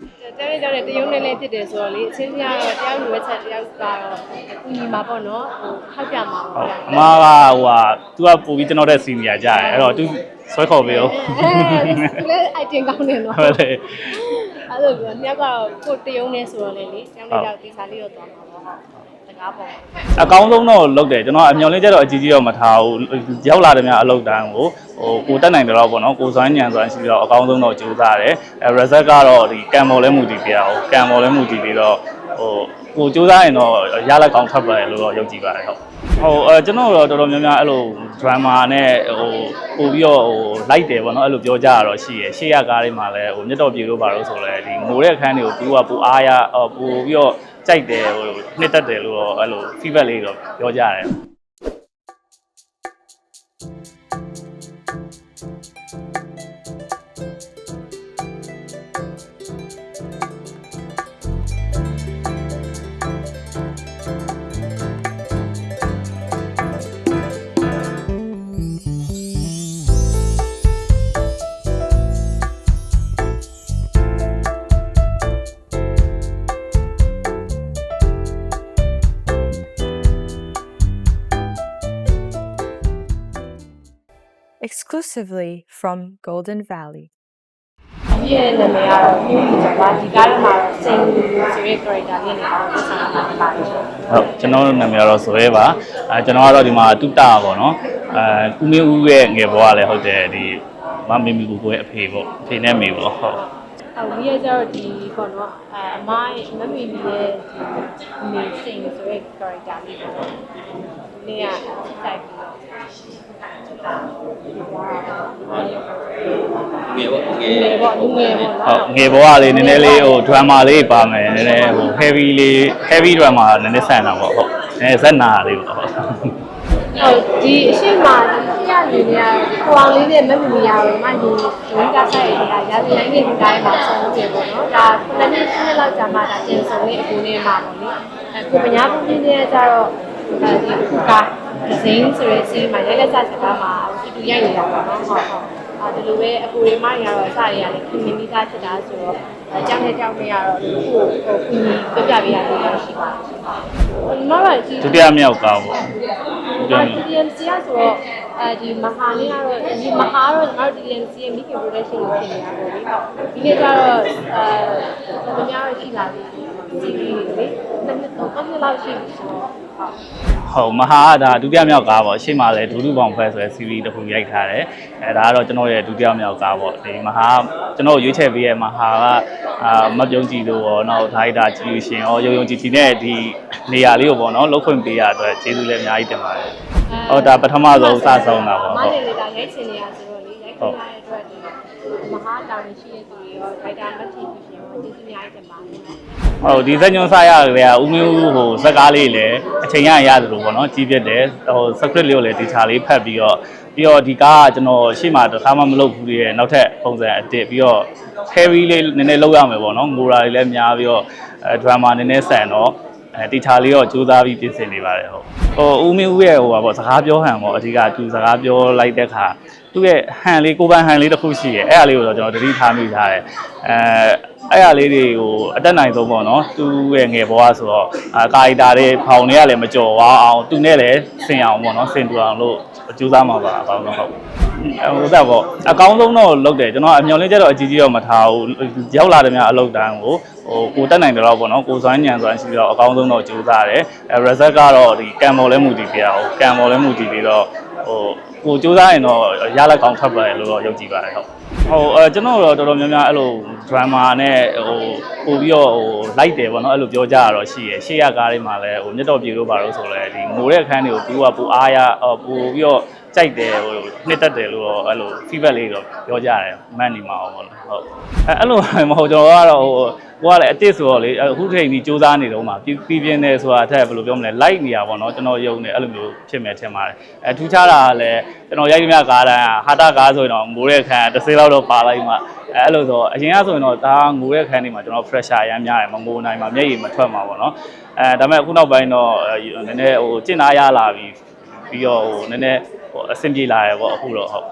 တဲ့ကြောင့်လည်းတရုံနဲ့လည်းဖြစ်တယ်ဆိုတော့လေအချင်းချင်းကတော့တယောက်လိုပဲချက်တယောက်ကတော့ကူညီမှာပေါ့နော်ဟိုထောက်ပြမှာဟုပေါ့တ်အမကဟိုဟာ तू ကပို့ပြီးကျွန်တော်တဲ့စီနီယာကြတယ်အဲ့တော့ तू ဆွဲခေါ်ပေးအောင်အဲလည်း item ကောင်းတယ်နော်ဟုတ်တယ်အဲ့လိုပြောနှစ်ယောက်ကတော့ကိုတရုံနဲ့ဆိုတော့လေလေကျောင်းလေးကြောက်ဒီစားလေးတော့သွားမှာပေါ့ဟုတ် တကားပေါ့အကောင်းဆုံးတော့လုပ်တယ်ကျွန်တော်အမျော်လင့်ချက်တော့အကြီးကြီးတော့မထားဘူးရောက်လာတဲ့များအလုပ်တန်းကိုဟိုကိုတက်နိုင်တယ်တော့ပေါ့နော်ကိုစွမ်းညံစွမ်းရှိပြီးတော့အကောင်းဆုံးတော့ကြိုးစားတယ်အဲ result ကတော့ဒီကံပေါ်လဲမူတည်ပြရအောင်ကံပေါ်လဲမူတည်ပြီးတော့ဟိုကိုကြိုးစားရင်တော့ရလက်ကောင်းထပ်ပါတယ်လို့တော့ယုံကြည်ပါတယ်ဟုတ်ဟိုအဲကျွန်တော်တို့တော်တော်များများအဲ့လို drama နဲ့ဟိုပို့ပြီးတော့ဟိုလိုက်တယ်ပေါ့နော်အဲ့လိုပြောကြရတော့ရှိရရှေ့ရကားလေးမှာလည်းဟိုမြတ်တော်ပြေလို့ပါလို့ဆိုလဲဒီငိုတဲ့အခန်းတွေကိုသူကပူအားရပို့ပြီးတော့ ကြိုက်တယ်ဟိုနှစ်သက်တယ်လို့တော့အဲ့လို feedback လေးတော့ပြောကြတယ် exclusively from Golden Valley. ဒီရဲ့နာမည်ကတော့ New User ပါဒီကားထဲမှာတော့ Sing ဆိုတဲ့ character လေးနဲ့အောင်ပတ်စံလာတာပါတယ်ရှင်ဟုတ်ကျွန်တော်နာမည်ကတော့ဇွဲပါအဲကျွန်တော်ကတော့ဒီမှာတုတပေါ့နော်အဲဦးမင်းဦးရဲ့ငယ်ဘွားလည်းဟုတ်တယ်ဒီမမီမီကိုကိုရဲ့အဖေပေါ့အဖေနဲ့မေပေါ့ဟုတ်အော်ဒီရဲ့ကျတော့ဒီပေါ့နော်အဲအမိုင်းမမီမီရဲ့ဒီမေစင်ဆိုတဲ့ character လေးပေါ့နော်ဒီနေ့ကတိုက်ပြီးတော့ ငယ်ပေါ့ငယ်ငယ်ပေါ့လူငယ်ပေါ့ဟုနော်တ်ငယ်ဘွားလေးနည်းနည်းလေးဟို drama လေးပါမယ်နည်းနည်းဟို heavy လေး heavy drama နည်းနည်းဆန်တာပေါ့ဟုတ်နည်းနည်းဇက်နာလေးပေါ့ဟုတ်ဟုတ်ဒီအရှိမဒီပြရနေရကိုအောင်လေးနဲ့မမီမီရတော့မှဒီဝင်းကားဆိုင်တွေကရာဇဝင်ငယ်ဒီတိုင်းမှာဆုံးတယ်ပေါ့နော်ဒါခုနှစ်နှစ်နှစ်လောက်ကြာမှဒါတင်ဆုံးလေးအကူနဲ့မှာပေါ့လေအခုပညာပုံပြင်းတဲ့ကျတော့အဲဒီခုက ဇင်းဆိုတဲ့စီးမှာရိုက်လက်စစကားမှာတူတူရိုက်နေတာပေါ့နော်ဟုတ်ဟုတ်အဲဒီလိုပဲအကူတွေမှရတော့အစတွေကလည်းခင်မင်းမိသားဖြစ်တာဆိုတော့အကြောင်းနဲ့ကြောင်းနဲ့ရတော့ဒီခုဟိုကူညီပြပြပေးရလို့ရှိပါတယ်။နော်တော့ဒီဒုတိယမြောက်ကားပေါ့ဒုတိယအာမြောက် DMC ကဆိုတော့အဲဒီမဟာလေးကတော့ဒီမဟာတော့ကျွန်တော်တို့ DMC ရဲ့ Mickey Production ကိုဖြစ်နေတာပေါ့လေဟုတ်ဒီနေ့ကျတော့အဲတော်တော်များများရှိလာပြီ ဒီလေးလေနှစ်နှစ်တော့ကောင်းလောက်ရှိပြီဆိုတော့ဟုတ်ဟုတ်မဟာကဒါဒုတိယမြောက်ကားပေါ့ရှေ့မှာလည်းဒူးဒူပေါင်ဖက်ဆိုတဲ့ series တစ်ခုရိုက်ထားတယ်အဲဒါကတော့ကျွန်တော်ရဲ့ဒုတိယမြောက်ကားပေါ့ဒီမဟာကျွန်တော်ရွေးချယ်ပေးရဲ့မဟာကအာမပြုံးကြည့်လို့ရောနောက်ဒါရိုက်တာကြည့်လို့ရှင်ရောရုံရုံကြည့်ကြည့်နဲ့ဒီနေရာလေးကိုပေါ့နော်လုတ်ခွင့်ပေးရအတွက်ကျေးဇူးလည်းအများကြီးတင်ပါတယ်ဟုတ်ဒါပထမဆုံးစဆုံးတာပေါ့မဟုတ်လေးလေးဒါရိုက်ချင်နေရဆိုတော့လေရိုက်ချင်ရတဲ့အတွက်ဒီမဟာတောင်ရှိတဲ့သူတွေရောဒိုက်တာမတ်တီဖြစ်ရှင်ရော ကျေးဇူးအများကြီးတင်ပါတယ်ဟုတ်ဒီဇက်ညွန်စရကလေးကဦးမျိုးဟိုဇက်ကားလေးလည်းအချိန်ရရတယ်လို့ပေါ့နော်ကြီးပြတ်တယ်ဟို script လေးကိုလည်းဒီချာလေးဖတ်ပြီးတော့ပြီးတော့ဒီကားကကျွန်တော်ရှေ့မှာတစ်ခါမှမလုပ်ဘူးရဲ့နောက်ထပ်ပုံစံအစ်စ်ပြီးတော့ heavy လေးနည်းနည်းလုပ်ရမယ်ပေါ့နော်ငိုရာလေးလည်းများပြီးတော့အဲ drama နည်းနည်းဆန်တော့အဲဒီချာလေးတော့ကြိုးစားပြီးပြင်ဆင်နေပါတယ်ဟုတ် ဟိုဦးမျိုးရဲ့ဟိုပါပေါ့စကားပြောဟန်ပေါ့အဓိကသူစကားပြောလိုက်တဲ့ခါသူ့ရဲ့ဟန်လေးကိုယ်ပိုင်ဟန်လေးတစ်ခုရှိရဲ့အဲ့အလေးကိုတော့ကျွန်တော်တတိထားမိထားတယ်အဲအဲ့အလေးတွေကိုအတက်နိုင်ဆုံးပေါ့နော်သူ့ရဲ့ငယ်ဘဝဆိုတော့အာကာရီတာတွေဖောင်တွေကလည်းမကြော်ဝအောင်သူနဲ့လည်းဆင်အောင်ပေါ့နော်ဆင်တူအောင်လို့ကြိုးစားမှာပါအကောင်းဆုံးဟုတ်ဟို that ပေါ့အကောင်းဆုံးတော့လုပ်တယ်ကျွန်တော်အမျော်လင့်ချက်တော့အကြီးကြီးတော့မထားဘူးရောက်လာတဲ့များအလုပ်တန်းကို ဟိုကိုတက်နိုင်တယ်တော့ပေါ့နော်ကိုစွမ်းညံစွမ်းရှိပြီးတော့အကောင်းဆုံးတော့ကြိုးစားတယ်အဲ result ကတော့ဒီကံပေါ်လဲမူတည်ပြရအောင်ကံပေါ်လဲမူတည်ပြီးတော့ဟိုကိုကြိုးစားရင်တော့ရလက်ကောင်းထပ်ပါတယ်လို့တော့ယုံကြည်ပါတယ်ဟုတ်ဟိုအဲကျွန်တော်တို့တော့တော်တော်များများအဲ့လို drama နဲ့ဟိုပို့ပြီးတော့ဟိုလိုက်တယ်ပေါ့နော်အဲ့လိုပြောကြရတော့ရှိရရှေ့ရကားလေးမှာလည်းဟိုမြတ်တော်ပြေလို့ပါလို့ဆိုလဲဒီငိုတဲ့အခန်းတွေကိုသူကပူအားရပို့ပြီးတော့ ကြိုက်တယ်ဟိုနှစ်သက်တယ်လို့တော့အဲ့လို feedback လေးတော့ပြောကြတယ်မှန်နေမှာပေါ့လို့ဟုတ်အဲအဲ့လိုမဟုတ်ကျွန်တော်ကတော့ဟိုကိုကလည်းအစ်စ်ဆိုတော့လေအခုချိန်ကြီးစူးစမ်းနေတော့မှပြီးပြင်းနေဆိုတာအထက်ဘယ်လိုပြောမလဲ like နေရပါတော့ကျွန်တော်ယုံနေအဲ့လိုမျိုးဖြစ်မယ်ထင်ပါတယ်အဲထူးခြားတာကလည်းကျွန်တော်ရိုက်သမျှကားတိုင်းဟာတာကားဆိုရင်တော့ငိုတဲ့အခန်းတစ်စိလောက်တော့ပါလိုက်မှအဲအဲ့လိုဆိုအရင်ကဆိုရင်တော့ဒါငိုတဲ့အခန်းတွေမှာကျွန်တော် pressure အများများတယ်မငိုနိုင်မှာမျက်ရည်မထွက်မှာပေါ့နော်အဲဒါပေမဲ့အခုနောက်ပိုင်းတော့နည်းနည်းဟိုကျင့်သားရလာပြီပြီးတော့ဟိုနည်းနည်း ဟိုအဆင်ပြေလာရပေါ့အခုတော့ဟုတ်အ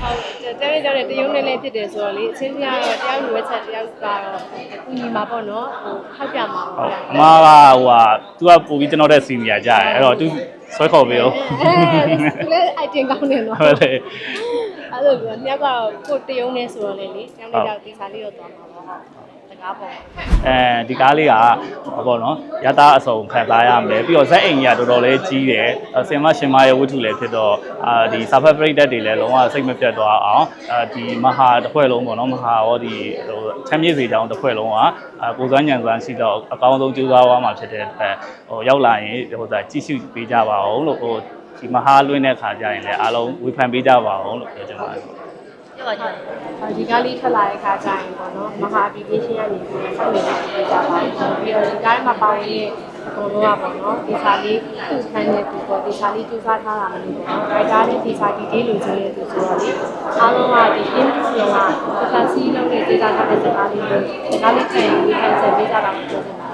ဟုတ်တယ်တယ်တယ်တရုံနဲ့လည်းဖြစ်တယ်ဆိုတော့လေအချင်းချင်းကတော့တယောက်ရွေးချက်တယောက်ကတော့ကူညီမှာပေါ့နော်ဟိုထောက်ပြမှာဟုပေါ့တ်အမကဟိုဟာ तू ကပို့ပြီးကျွန်တော်တဲ့စီနီယာကြတယ်အဲ့တော့ तू ဆွဲခေါ်ပေးအောင်အဲလည်း item ကောင်းနေတော့ဟုတ်တယ်အဲ့လိုပြောတယောက်ကတော့ကိုတရုံနဲ့ဆိုတော့လေလေတယောက်နဲ့တယောက်ဒီစားလေးတော့သွားမှာပေါ့ဟုတ်တကားပေါ့ အဲဒီကားလေးကဟောပေါ့နော်ရတာအစုံခံစားရမယ်ပြီးတော့ဇက်အိမ်ကြီးကတော်တော်လေးကြီးတယ်ဆင်မရှင်မရဲ့ဝတ္ထုလည်းဖြစ်တော့အာဒီစာဖတ်ပရိသတ်တွေလည်းလုံးဝစိတ်မပြတ်သွားအောင်အာဒီမဟာတစ်ဖွဲ့လုံးပေါ့နော်မဟာဟောဒီဟိုချမ်းမြေ့စေတောင်တစ်ဖွဲ့လုံးကအာကိုစွမ်းညံစွမ်းရှိတော့အကောင်းဆုံးကြိုးစားသွားမှာဖြစ်တဲ့အတွက်ဟိုရောက်လာရင်ဟိုစာကြည့်ရှုပေးကြပါအောင်လို့ဟိုဒီမဟာလွင့်တဲ့ခါကျရင်လည်းအားလုံးဝေဖန်ပေးကြပါအောင်လို့ပြောချင်ပါတယ် ဒီကားလေးထွက်လာတဲ့ခါကျရင်ပေါ့နော်မဟာ application ကနေပြီးတော့ဆက်နေပြီးကြပါပြီးတော့ဒီကားမှာပါဝင်တဲ့အကုန်လုံးကပေါ့နော်ဒီစာလေးသူ့ဖန်တဲ့သူပေါ့ဒီစာလေးစူးစမ်းထားတာမလို့ပေါ့နော်ဒါကြတဲ့ဒီစာဒီလေးလိုချင်တဲ့သူဆိုတော့လေအားလုံးကဒီ input ရောကတစ်ခါစီးလုံးနဲ့ဒေတာထားတဲ့စကားလေးကိုစကားလေးချိန်ပြီး cancel ပေးကြတာမျိုးပြောနေတာ